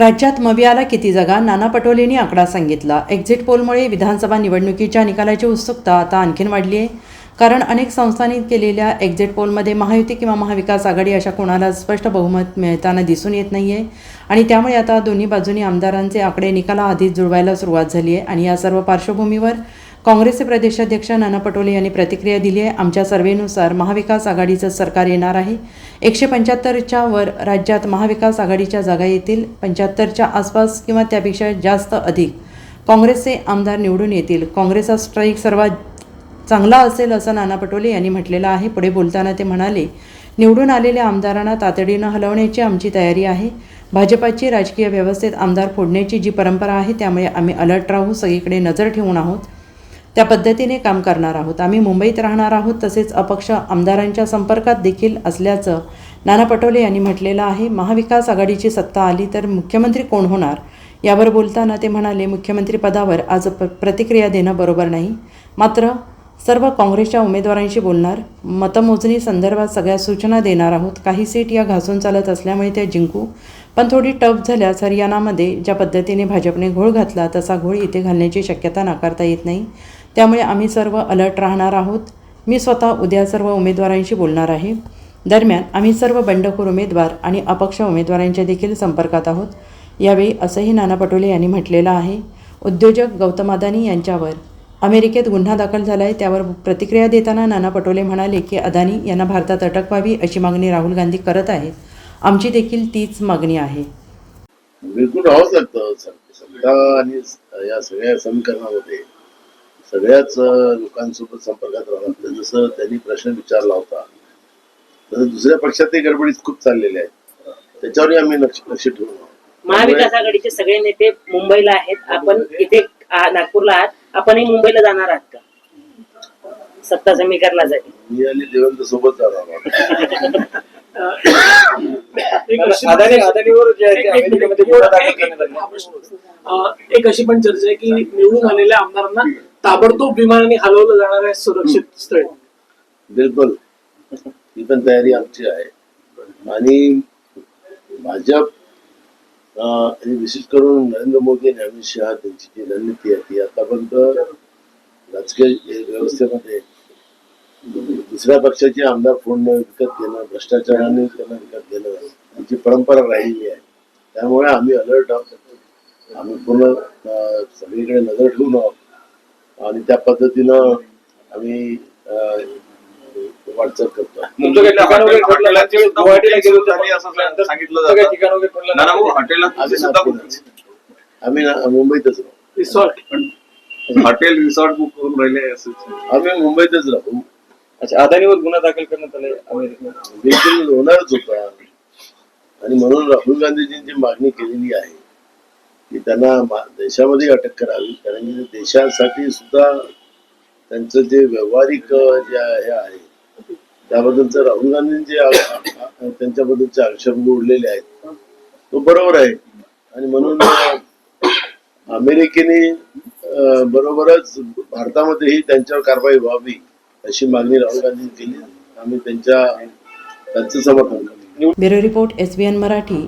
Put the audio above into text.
राज्यात मवियाला किती जागा? नाना पटोलेंनी आकडा सांगितला. एक्झिट पोलमुळे विधानसभा निवडणुकीच्या निकालाची उत्सुकता आता आणखीन वाढली आहे. कारण अनेक संस्थांनी केलेल्या एक्झिट पोलमध्ये महायुती किंवा महाविकास आघाडी अशा कोणाला स्पष्ट बहुमत मिळताना दिसून येत नाही आहे आणि त्यामुळे आता दोन्ही बाजूनी आमदारांचे आकडे निकालाआधीच जुळवायला सुरुवात झाली आहे. आणि या सर्व पार्श्वभूमीवर काँग्रेसचे प्रदेशाध्यक्ष नाना पटोले यांनी प्रतिक्रिया दिली आहे. आमच्या सर्वेनुसार महाविकास आघाडीचं सरकार येणार आहे. एकशे पंच्याहत्तरच्या वर राज्यात महाविकास आघाडीच्या जागा येतील. पंच्याहत्तरच्या आसपास किंवा त्यापेक्षा जास्त अधिक काँग्रेसचे आमदार निवडून येतील. काँग्रेसचा स्ट्राईक सर्वात चांगला असेल असं नाना पटोले यांनी म्हटलेलं आहे. पुढे बोलताना ते म्हणाले निवडून आलेल्या आमदारांना तातडीनं हलवण्याची आमची तयारी आहे. भाजपाची राजकीय व्यवस्थेत आमदार फोडण्याची जी परंपरा आहे त्यामुळे आम्ही अलर्ट राहू. सगळीकडे नजर ठेवून आहोत. त्या पद्धतीने काम करणार आहोत. आम्ही मुंबईत राहणार आहोत तसेच अपक्ष आमदारांच्या संपर्कात देखील असल्याचं नाना पटोले यांनी म्हटलेलं आहे. महाविकास आघाडीची सत्ता आली तर मुख्यमंत्री कोण होणार? यावर बोलताना ते म्हणाले मुख्यमंत्रीपदावर आज प प्रतिक्रिया देणं बरोबर नाही. मात्र सर्व काँग्रेसच्या उमेदवारांशी बोलणार मतमोजणी संदर्भात सगळ्या सूचना देणार आहोत. काही सीट या घासून चालत असल्यामुळे त्या जिंकू पण थोडी टफ झाल्यास हरियाणामध्ये ज्या पद्धतीने भाजपने घोळ घातला तसा घोळ इथे घालण्याची शक्यता नाकारता येत नाही. त्यामुळे आम्ही सर्व अलर्ट राहणार आहोत. मी स्वतः उद्या सर्व उमेदवारांशी बोलणार आहे. दरम्यान आम्ही सर्व बंडखोर उमेदवार आणि अपक्ष उमेदवारांच्या देखील संपर्कात आहोत. यावेळी असंही नाना पटोले यांनी म्हटलेलं आहे. उद्योजक गौतम अदानी यांच्यावर अमेरिकेत गुन्हा दाखल झाला आहे त्यावर प्रतिक्रिया देताना नाना पटोले म्हणाले की अदानी यांना भारतात अटक व्हावी अशी मागणी राहुल गांधी करत आहेत. आमची देखील तीच मागणी आहे. बिलकुल राहावंच लागतं सत्ता आणि या सगळ्या समीकरणामध्ये सगळ्याच लोकांसोबत संपर्कात लागतं जसं त्यांनी प्रश्न विचारला होता तसं दुसऱ्या पक्षातही गडबडीत खूप चाललेल्या आहेत. त्याच्यावरही आम्ही लक्ष लक्ष ठेवून. महाविकास आघाडीचे सगळे नेते मुंबईला आहेत. आपण इथे नागपूरला आहात. आपणही मुंबईला जाणार आहात का? सत्ता समीकरणासाठी. मी आणि देवेंद्र सोबत जाणार एक अशी पण चर्चा आहे की निवडून आलेल्या आमदारांना ताबडतोब विमानाने हलवलं जाणार आहे सुरक्षित स्थळी. बिलकुल. ही पण तयारी आमची आहे. आणि भाजप आणि विशेष करून नरेंद्र मोदी आणि अमित शहा त्यांची जी रणनीती आहे ती आतापर्यंत राजकीय व्यवस्थेमध्ये दुसऱ्या पक्षाचे आमदार फोन विकत घेणं भ्रष्टाचाराने त्यांना विकत घेणं यांची परंपरा राहिलेली आहे त्यामुळे आम्ही अलर्ट आहोत. आम्ही पूर्ण सगळीकडे नजर ठेवून आहोत. आणि त्या पद्धतीनं आम्ही वाटचाल करतो. हॉटेलात आम्ही मुंबईतच राहू रिसॉर्ट. हॉटेल रिसॉर्ट बुक करून राहिले असं. आम्ही मुंबईतच राहू अच्छा अदानीवर गुन्हा दाखल करण्यात आलाय अमेरिकेत. बिलकुल होणारच होता. आणि म्हणून राहुल गांधीजींची मागणी केलेली आहे. की त्यांना देशामध्ये अटक करावी. कारण की देशासाठी सुद्धा त्यांचं जे व्यावहारिक जे हे आहे त्याबद्दलचं राहुल गांधींचे आ- त्यांच्याबद्दलचे आक्षेप उडलेले आहेत तो बरोबर आहे. आणि म्हणून अमेरिकेने बरोबरच भारतामध्येही त्यांच्यावर कारवाई व्हावी अशी मागणी राहुल गांधी केली. आम्ही त्यांच्या त्यांचं समर्थन bureau report S B N Marathi.